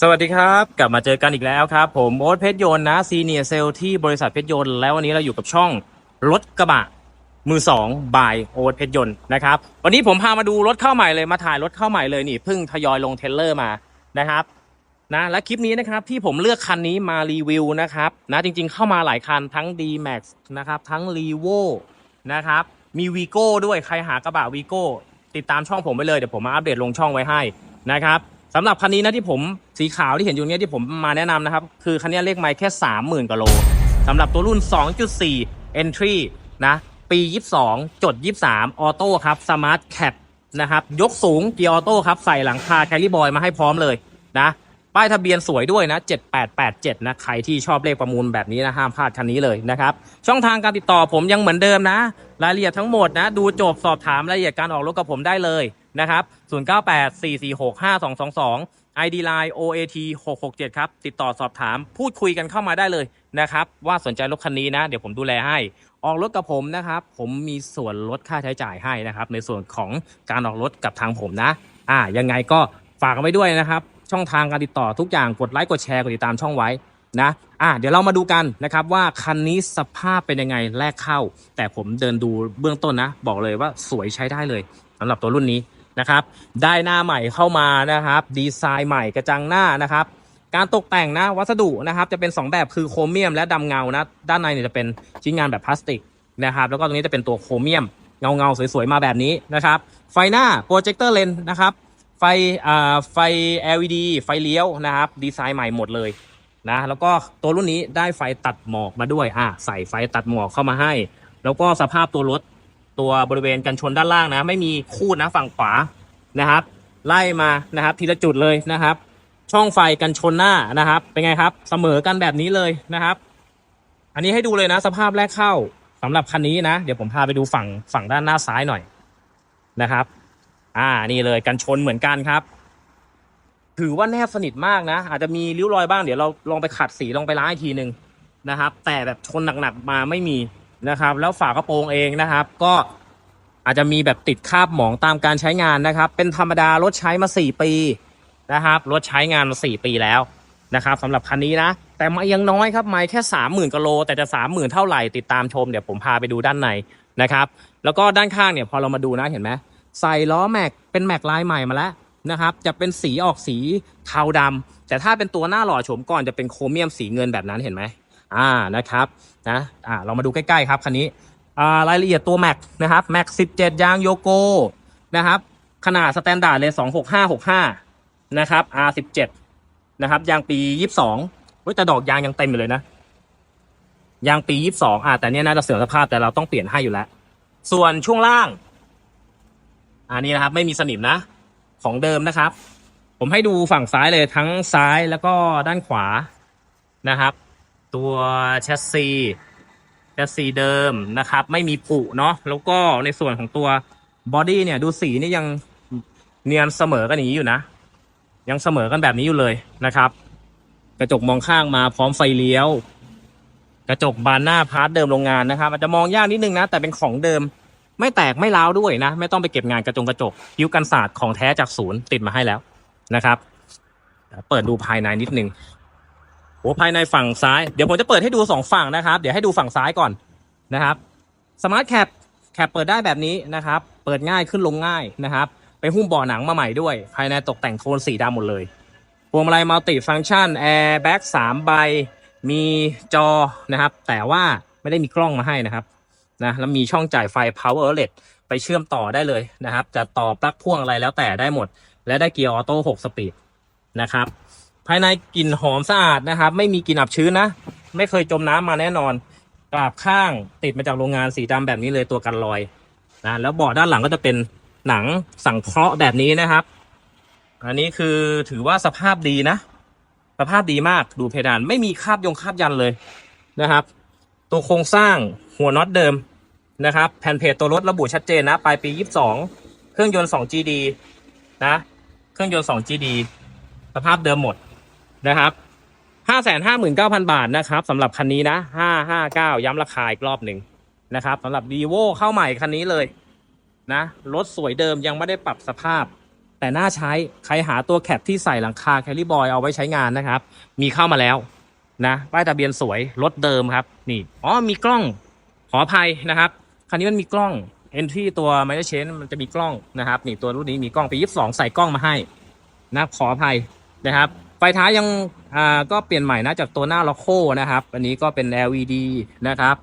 สวัสดีครับ กลับมาเจอกันอีกแล้วครับ ผมโอ๊ตเพชรยนต์นะซีเนียเซลที่บริษัทเพชรยนต์แล้ววันนี้เราอยู่กับช่องรถกระบะมือสองบายโอ๊ตเพชรยนต์นะครับวันนี้ผมพามาดูรถเข้าใหม่เลยมาถ่ายรถเข้าใหม่เลยนี่เพิ่งทยอยลงเทลเลอร์มานะครับนะและคลิปนี้นะครับที่ผมเลือกคันนี้มารีวิวนะครับนะจริงๆเข้ามาหลายคันทั้ง D Max นะครับทั้ง r e v o นะครับมี v ีโก้ด้วยใครหากระบะ v ีโก้ติดตามช่องผมไว้เลยเดี๋ยวผมมาอัปเดตลงช่องไว้ให้นะครับ สำหรับคันนี้นะที่ผมสีขาวที่เห็นอยู่เนี้ยที่ผมมาแนะนำนะครับ คือคันนี้เลขไมล์แค่ 30,000กว่าโลสำหรับตัวรุ่น 2.4 Entry นะ ปี 22 จด 23 ออโต้ครับ Smart Cap นะครับยกสูงเกียร์ออโต้ครับ ใส่หลังคาแคลิบอยมาให้พร้อมเลยนะ ป้ายทะเบียนสวยด้วยนะ 7887 นะ ใครที่ชอบเลขประมูลแบบนี้นะห้ามพลาดคันนี้เลยนะครับ ช่องทางการติดต่อผมยังเหมือนเดิมนะ รายละเอียดทั้งหมดนะ ดูจบสอบถามรายละเอียดการออกรถกับผมได้เลย นะครับ 0984465222 ID Line OAT 667ครับ ติดต่อสอบถามพูดคุยกันเข้ามาได้เลยนะครับ ว่าสนใจรถคันนี้นะ เดี๋ยวผมดูแลให้ ออกรถกับผมนะครับ ผมมีส่วนลดค่าใช้จ่ายให้นะครับ ในส่วนของการออกรถกับทางผมนะ อ่า ยังไงก็ฝากกันไว้ด้วยนะครับ ช่องทางการติดต่อทุกอย่างกดไลค์กดแชร์กดติดตามช่องไว้นะ อ่า เดี๋ยวเรามาดูกันนะครับว่าคันนี้สภาพเป็นยังไงแรกเข้า แต่ผมเดินดูเบื้องต้นนะ บอกเลยว่าสวยใช้ได้เลยสำหรับตัวรุ่นนี้ นะครับ ได้หน้าใหม่เข้ามานะครับ ดีไซน์ใหม่กระจังหน้านะครับ การตกแต่งนะวัสดุนะครับ จะเป็น 2 แบบคือโครเมียมและดำเงานะ ด้านในเนี่ยจะเป็นชิ้นงานแบบพลาสติกนะครับ แล้วก็ตรงนี้จะเป็นตัวโครเมียมเงาเงาๆสวยๆมาแบบนี้นะครับ ไฟหน้าโปรเจคเตอร์เลนนะครับ ไฟอ่าไฟ LED ไฟเลี้ยวนะครับ ดีไซน์ใหม่หมดเลยนะ แล้วก็ตัวรุ่นนี้ได้ไฟตัดหมอกมาด้วยอะใส่ไฟตัดหมอกเข้ามาให้ แล้วก็สภาพตัวรถ ตัวบริเวณกันชนด้านล่างนะ ไม่มีคูดนะฝั่งขวานะครับ ไล่มานะครับ ทีละจุดเลยนะครับ ช่องไฟกันชนหน้านะครับ เป็นไงครับ เสมอกันแบบนี้เลยนะครับ อันนี้ให้ดูเลยนะ สภาพแรกเข้าสำหรับคันนี้นะ เดี๋ยวผมพาไปดูฝั่งฝั่งด้านหน้าซ้ายหน่อยนะครับ อ่านี่เลยกันชนเหมือนกันครับ ถือว่าแนบสนิทมากนะ อาจจะมีริ้วรอยบ้างเดี๋ยวเราลองไปขัดสีลองไปล้างอีกทีหนึ่งนะครับ แต่แบบชนหนักๆมาไม่มี นะครับ แล้วฝากระโปรงเองนะครับ ก็อาจจะมีแบบติดคราบหมองตามการใช้งานนะครับ เป็นธรรมดารถใช้มา 4 ปีนะครับรถใช้งานมา 4 ปีแล้วนะครับสำหรับคันนี้นะ แต่ไม่ยังน้อยครับไม่แค่ 30,000กิโล แต่จะ 30,000 เท่าไหร่ติดตามชมเดี๋ยวผมพาไปดูด้านในนะครับ แล้วก็ด้านข้างเนี่ยพอเรามาดูนะเห็นไหมใส่ล้อแม็กเป็นแม็กลายใหม่มาแล้วนะครับ จะเป็นสีออกสีเทาดำแต่ถ้าเป็นตัวหน้าหล่อโฉมก่อนจะเป็นโครเมียมสีเงินแบบนั้นเห็นไหม อ่านะครับนะอ่าเรามาดูใกล้ๆครับคันนี้อ่ารายละเอียดตัวแม็กนะครับแม็ก17ยางโยโกนะครับขนาดสแตนดาร์ดเลย26565นะครับ R17 นะครับยางปี22เฮ้ยแต่ดอกยางยังเต็มอยู่เลยนะยางปี22อ่าแต่เนี้ยน่าจะเสื่อมสภาพแต่เราต้องเปลี่ยนให้อยู่แล้ว ส่วนช่วงล่าง อันนี้นะครับ ไม่มีสนิมนะ ของเดิมนะครับ ผมให้ดูฝั่งซ้ายเลยทั้งซ้ายแล้วก็ด้านขวานะครับ ตัวแชสซีแชสซีเดิมนะครับ ไม่มีผุเนาะแล้วก็ในส่วนของตัวบอดี้เนี่ยดูสีนี่ยังเนียนเสมอกันอย่างนี้อยู่นะ ยังเสมอกันแบบนี้อยู่เลยนะครับ กระจกมองข้างมาพร้อมไฟเลี้ยว กระจกบานหน้าพาร์ทเดิมโรงงานนะครับอาจจะมองยากนิดนึงนะ แต่เป็นของเดิมไม่แตกไม่ร้าวด้วยนะ ไม่ต้องไปเก็บงานกระจงกระจกคิ้วกันศาสตร์ของแท้จากศูนย์ติดมาให้แล้วนะครับเดี๋ยวเปิดดูภายในนิดนึง โอ้ภายในฝั่งซ้าย เดี๋ยวผมจะเปิดให้ดูสองฝั่งนะครับ เดี๋ยวให้ดูฝั่งซ้ายก่อนนะครับสมาร์ทแคปแคปเปิดได้แบบนี้นะครับ เปิดง่ายขึ้นลงง่ายนะครับ ไปหุ้มเบ่อหนังมาใหม่ด้วย ภายในตกแต่งโทนสีดำหมดเลยพวงมาลัยมัลติฟังก์ชันแอร์แบ็กสามใบ มีจอนะครับ แต่ว่าไม่ได้มีกล้องมาให้นะครับนะแล้วมีช่องจ่ายไฟ power outlet ไปเชื่อมต่อได้เลยนะครับ จะต่อปลั๊กพ่วงอะไรแล้วแต่ได้หมด และได้เกียร์ออโต้6สปีดนะครับ ภายในกลิ่นหอมสะอาดนะครับ ไม่มีกลิ่นอับชื้นนะ ไม่เคยจมน้ำมาแน่นอนกราบข้างติดมาจากโรงงานสีดำแบบนี้เลยตัวกันรอยนะแล้วบาะด้านหลังก็จะเป็นหนังสังเคราะห์แบบนี้นะครับ อันนี้คือถือว่าสภาพดีนะ สภาพดีมากดูเพดานไม่มีคราบยงคราบยันเลยนะครับ ตัวโครงสร้างหัวน็อตเดิมนะครับ แผ่นเพจตัวรถระบุชัดเจนนะ ปลายปี 22 เครื่องยนต์ 2GD นะ เครื่องยนต์ 2GD สภาพเดิมหมด นะครับ559,000บาทนะครับสำหรับคันนี้นะ559ย้ำราคาอีกรอบหนึ่งนะครับสำหรับ d ีโวเข้าใหม่คันนี้เลยนะรถสวยเดิมยังไม่ได้ปรับสภาพ แต่น่าใช้ใครหาตัวแคปที่ใส่หลังคาแคลิบอยเอาไว้ใช้งานนะครับ มีเข้ามาแล้วนะป้ายทะเบียนสวย รถเดิมครับ นี่อ๋อมีกล้องขออภัยนะครับคันนี้มันมีกล้อง entry ตัวไมเ r อร์เชนมันจะมีกล้องนะครับ นี่ตัวรุ่นนี้มีกล้องปี22ใส่กล้องมาให้นะขออภัยนะครับ ไฟท้ายยังอ่าก็เปลี่ยนใหม่นะจากตัวหน้าล็อกโคนะครับ อันนี้ก็เป็น LED นะครับ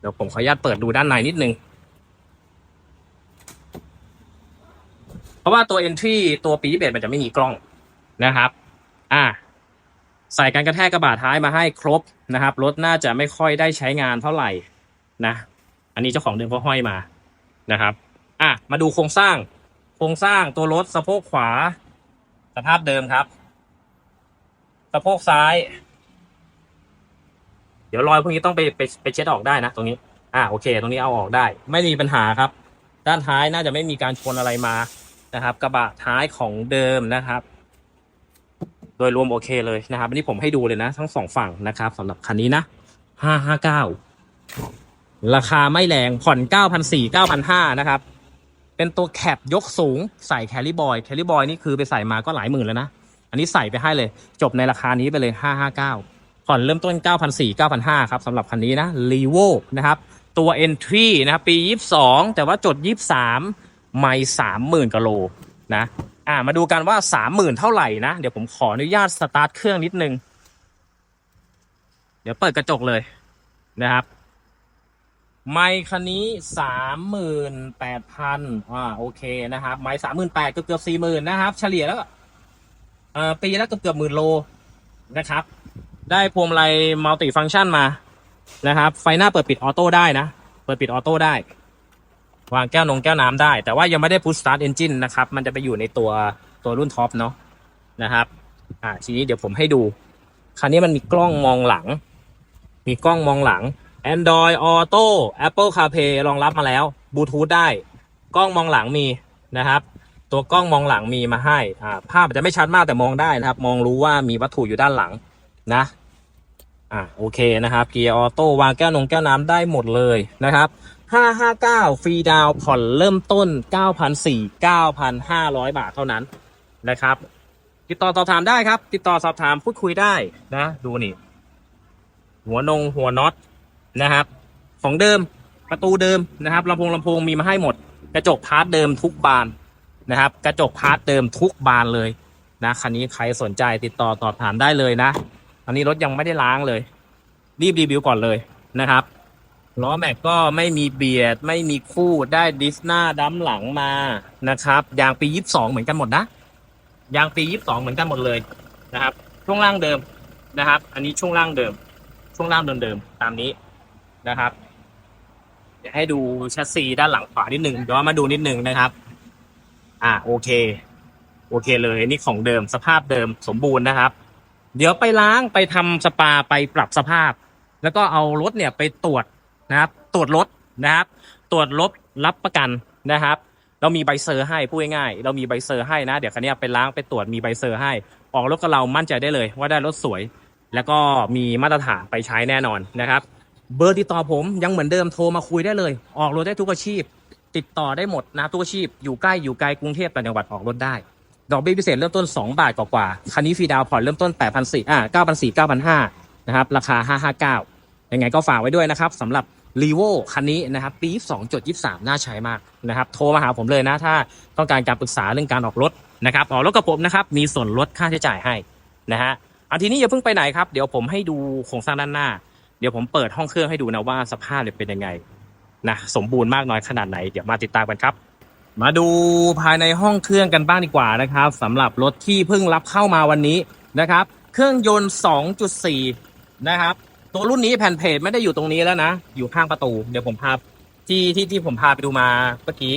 เดี๋ยวผมขออนุญาตเปิดดูด้านในนิดนึง เพราะว่าตัว entry ตัวปีเบดมันจะไม่มีกล้องนะครับ อ่า ใส่การกระแทกกระบะท้ายมาให้ครบนะครับ รถน่าจะไม่ค่อยได้ใช้งานเท่าไหร่นะ อันนี้เจ้าของเดิมก็ห้อยมานะครับ อะ มาดูโครงสร้าง โครงสร้างตัวรถสะโพกขวา สภาพเดิมครับะโพกซ้าย เดี๋ยวรอยพวกนี้ต้องไปไปไปเช็ดออกได้นะตรงนี้ อ่าโอเค ตรงนี้เอาออกได้ ไม่มีปัญหาครับ ด้านท้ายน่าจะไม่มีการชนอะไรมานะครับ กระบะท้ายของเดิมนะครับ โดยรวมโอเคเลยนะครับอันนี้ผมให้ดูเลยนะ ทั้งสองฝั่งนะครับสำหรับคันนี้นะห้าห้าเก้าราคาไม่แรงผ่อนเก้าพันสี่เก้าพันห้านะครับเป็นตัวแคปยกสูงใส่แคลิบอยแคลิบอยนี่คือไปใส่มาก็หลายหมื่นแล้วนะ อันนี้ใส่ไปให้เลย จบในราคานี้ไปเลยห้าห้าเก้าผ่อนเริ่มต้นเก้าพันสี่เก้าพันห้าครับสำหรับคันนี้นะรีโวนะครับ ตัว Entry นะครับ ปี 22 แต่ว่าจด 23 ไม่30,000กโลนะอ่ามาดูกันว่า 30,000 เท่าไหร่นะ เดี๋ยวผมขออนุญาตสตาร์ทเครื่องนิดนึง เดี๋ยวเปิดกระจกเลยนะครับไมค์คันนี้38,000อ่าโอเคนะครับ ไมค์38,000เกือบเกือบ40,000นะครับ เฉลี่ยแล้ว ปีละเกือบเกือบหมื่นโลนะครับ ได้พวงมาลัยมัลติฟังก์ชันมานะครับ ไฟหน้าเปิดปิดออโต้ได้นะ เปิดปิดออโต้ได้ วางแก้วนงแก้วน้ำได้ แต่ว่ายังไม่ได้พุชสตาร์ทเอนจินนะครับ มันจะไปอยู่ในตัวตัวรุ่นท็อปเนาะนะครับ อ่าทีนี้เดี๋ยวผมให้ดูคันนี้มันมีกล้องมองหลัง มีกล้องมองหลัง Android Auto Apple CarPlay รองรับมาแล้วบลูทูธได้ กล้องมองหลังมีนะครับ ตัวกล้องมองหลังมีมาให้อ่าภาพอาจจะไม่ชัดมากแต่มองได้นะครับ มองรู้ว่ามีวัตถุอยู่ด้านหลังนะอะโอเคนะครับเกียร์ออโต้วางแก้วนงแก้วน้ำได้หมดเลยนะครับ559 ฟรีดาวผ่อนเริ่มต้น 9,400 9,500 บาทเท่านั้นนะครับ ติดต่อสอบถามได้ครับ ติดต่อสอบถามพูดคุยได้นะ ดูนี่ หัวนงหัวน็อตนะครับ ของเดิมประตูเดิมนะครับลำโพงลำโพงมีมาให้หมด กระจกพาร์ทเดิมทุกบาน นะครับ กระจกพาร์ทเดิมทุกบานเลยนะคันนี้ใครสนใจติดต่อสอบถามได้เลยนะอันนี้รถยังไม่ได้ล้างเลย รีบรีวิวก่อนเลยนะครับล้อแม็กก็ไม่มีเบียด ไม่มีคู่ได้ดิสหน้าดั้มหลังมานะครับยางปี22เหมือนกันหมดนะยางปี22เหมือนกันหมดเลยนะครับ ช่วงล่างเดิมนะครับ อันนี้ช่วงล่างเดิม ช่วงล่างเดิมๆตามนี้นะครับเดี๋ยวให้ดูแชสซีด้านหลังขวานิดหนึ่งเดี๋ยวมาดูนิดหนึ่งนะครับ อ่าโอเค โอเคเลยอันนี่ของเดิมสภาพเดิมสมบูรณ์นะครับ เดี๋ยวไปล้างไปทำสปาไปปรับสภาพ แล้วก็เอารถเนี่ยไปตรวจนะครับ ตรวจรถนะครับ ตรวจรถรับประกันนะครับ เรามีใบเซอร์ให้พูดง่ายๆเรามีใบเซอร์ให้นะ เดี๋ยวคันนี้ไปล้างไปตรวจมีใบเซอร์ให้ ออกรถกับเรามั่นใจได้เลย ว่าได้รถสวย แล้วก็มีมาตรฐานไปใช้แน่นอนนะครับ เบอร์ติดต่อผมยังเหมือนเดิมโทรมาคุยได้เลย ออกรถได้ทุกอาชีพ ติดต่อได้หมดนะทุกอาชีพอยู่ใกล้อยู่ไกลกรุงเทพต่างจังหวัดออกรถได้ ดอกเบี้ยพิเศษเริ่มต้น 2 บาทกว่าๆคันนี้ฟรีดาวน์ผ่อนเริ่มต้น8 4 0 0อ่า9,400 9,500นะครับราคา 559 ยังไงก็ฝากไว้ด้วยนะครับสำหรับ r ีโวคันนี้นะครับปี2.23 น่าใช้มากนะครับโทรมาหาผมเลยนะ ถ้าต้องการการปรึกษาเรื่องการออกรถนะครับออกรถกับผมนะครับมีส่วนลดค่าใช้จ่ายให้นะฮะเอาทีนี้อย่าเพิ่งไปไหนครับ เดี๋ยวผมให้ดูโครงสร้างด้านหน้า เดี๋ยวผมเปิดห้องเครื่องให้ดูนะว่าสภาพเนี่ยเป็นยังไง นะสมบูรณ์มากน้อยขนาดไหน เดี๋ยวมาติดตามกันครับ มาดูภายในห้องเครื่องกันบ้างดีกว่านะครับสำหรับรถที่เพิ่งรับเข้ามาวันนี้นะครับ เครื่องยนต์ 2.4 นะครับ ตัวรุ่นนี้แผ่นเพจไม่ได้อยู่ตรงนี้แล้วนะ อยู่ข้างประตู เดี๋ยวผมพาที่ที่ที่ผมพาไปดูมาเมื่อกี้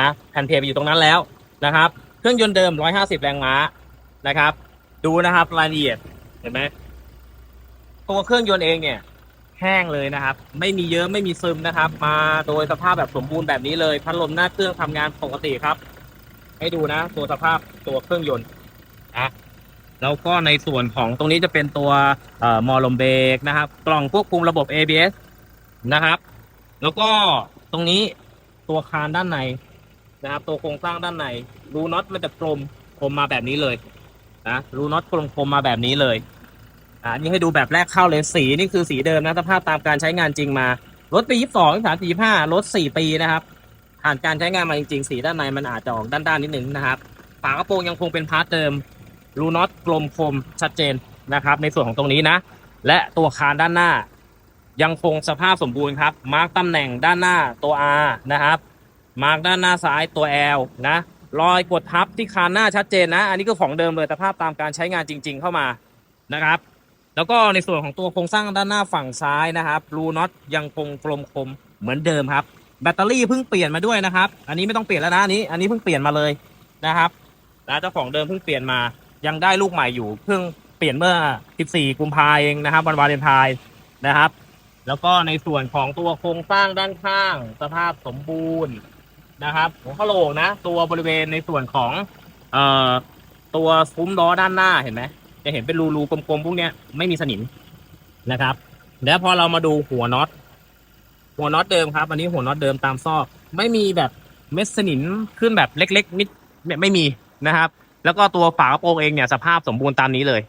นะแผ่นเพจไปอยู่ตรงนั้นแล้วนะครับ เครื่องยนต์เดิม 150 แรงม้านะครับ ดูนะครับรายละเอียดเห็นไหมตัวเครื่องยนต์เองเนี่ย แห้งเลยนะครับ ไม่มีเยอะไม่มีซึมนะครับ มาโดยสภาพแบบสมบูรณ์แบบนี้เลยพัดลมหน้าเครื่องทำงานปกติครับ ให้ดูนะ ตัวสภาพตัวเครื่องยนต์นะแล้วก็ในส่วนของตรงนี้จะเป็นตัวเอ่อมอลมเบรกนะครับ กล่องควบคุมระบบ ABS นะครับ แล้วก็ตรงนี้ตัวคานด้านในนะครับ ตัวโครงสร้างด้านในรูน็อตมันจะกลมกลมมาแบบนี้เลยนะรูน็อตกลมกลมมาแบบนี้เลย อ่าอันนี่ให้ดูแบบแรกเข้าเลยสีนี่คือสีเดิมนะสภาพตามการใช้งานจริงมา รถปียี่สองสามสี่ห้ารถสี่ปีนะครับ ผ่านการใช้งานมาจริงๆ สีด้านในมันอาจจะออกด้านๆนิดนึงนะครับ ฝากระโปรงยังคงเป็นพาร์ทเดิมรูน็อตกลมคมชัดเจนนะครับ ในส่วนของตรงนี้นะ และตัวคานด้านหน้า ยังคงสภาพสมบูรณ์ครับ มาร์กตำแหน่งด้านหน้าตัว R นะครับ มาร์กด้านหน้าซ้ายตัว L นะรอยกดทับที่คานหน้าชัดเจนนะ อันนี้ก็ของเดิมเลยแต่ภาพตามการใช้งานจริง ๆ เข้ามานะครับ แล้วก็ในส่วนของตัวโครงสร้างด้านหน้าฝั่งซ้ายนะครับรูน็อตยังคงกลมคมเหมือนเดิมครับ แบตเตอรี่เพิ่งเปลี่ยนมาด้วยนะครับ อันนี้ไม่ต้องเปลี่ยนแล้วนะอันนี้ อันนี้เพิ่งเปลี่ยนมาเลยนะครับนะเจ้าของเดิมเพิ่งเปลี่ยนมา ยังได้ลูกใหม่อยู่เพิ่งเปลี่ยนเมื่อ 14 กุมภาเองนะครับวันวาเลนไทน์นะครับ แล้วก็ในส่วนของตัวโครงสร้างด้านข้าง สภาพสมบูรณ์นะครับหัวกะโหลกนะ ตัวบริเวณในส่วนของเอ่อตัวซุ้มล้อด้านหน้าเห็นไหม จะเห็นเป็นรูๆกลมๆพวกเนี้ยไม่มีสนิมนะครับ แล้วพอเรามาดูหัวน็อต หัวน็อตเดิมครับ อันนี้หัวน็อตเดิมตามซอก ไม่มีแบบเม็ดสนิมขึ้นแบบเล็ก ๆ นิดไม่ไม่มีนะครับ แล้วก็ตัวฝากระโปรงเองเนี่ยสภาพสมบูรณ์ตามนี้เลย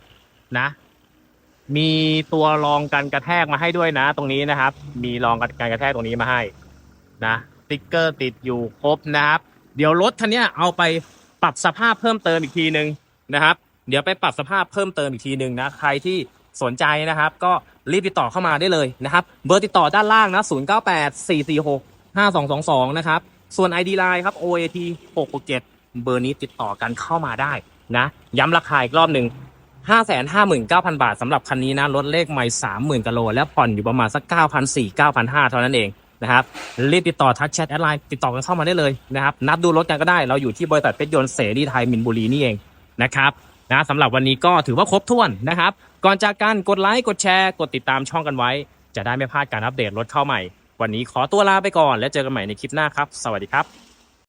นะ มีตัวรองกันกระแทกมาให้ด้วยนะ ตรงนี้นะครับ มีรองกันกระแทกตรงนี้มาให้นะสติ๊กเกอร์ติดอยู่ครบนะครับ เดี๋ยวรถคันนี้เอาไปปรับสภาพเพิ่มเติมอีกทีหนึ่งนะครับ เดี๋ยวไปปรับสภาพเพิ่มเติมอีกทีหนึ่งนะใครที่สนใจนะครับ ก็รีบติดต่อเข้ามาได้เลยนะครับ เบอร์ติดต่อด้านล่างนะ 098 446 5222 นะครับ ส่วน ID Line ครับ OAT 667เบอร์นี้ติดต่อกันเข้ามาได้นะ ย้ำราคาอีกรอบหนึ่ง559,000 บาทสำหรับคันนี้นะรถเลขใหม่30,000กิโลและผ่อนอยู่ประมาณสัก9,400 9,500 เท่านั้นเองนะครับรีบติดต่อทักแชทแอดไลน์ติดต่อกันเข้ามาได้เลยนะครับ นัดดูรถกันก็ได้ เราอยู่ที่บริษัทเพชรยนต์เสรีไทยมินบุรีนี่เองนะครับ นะสำหรับวันนี้ก็ถือว่าครบถ้วนนะครับ ก่อนจากกันกดไลค์กดแชร์ กดติดตามช่องกันไว้ จะได้ไม่พลาดการอัปเดตรถเข้าใหม่ วันนี้ขอตัวลาไปก่อน และเจอกันใหม่ในคลิปหน้าครับ สวัสดีครับ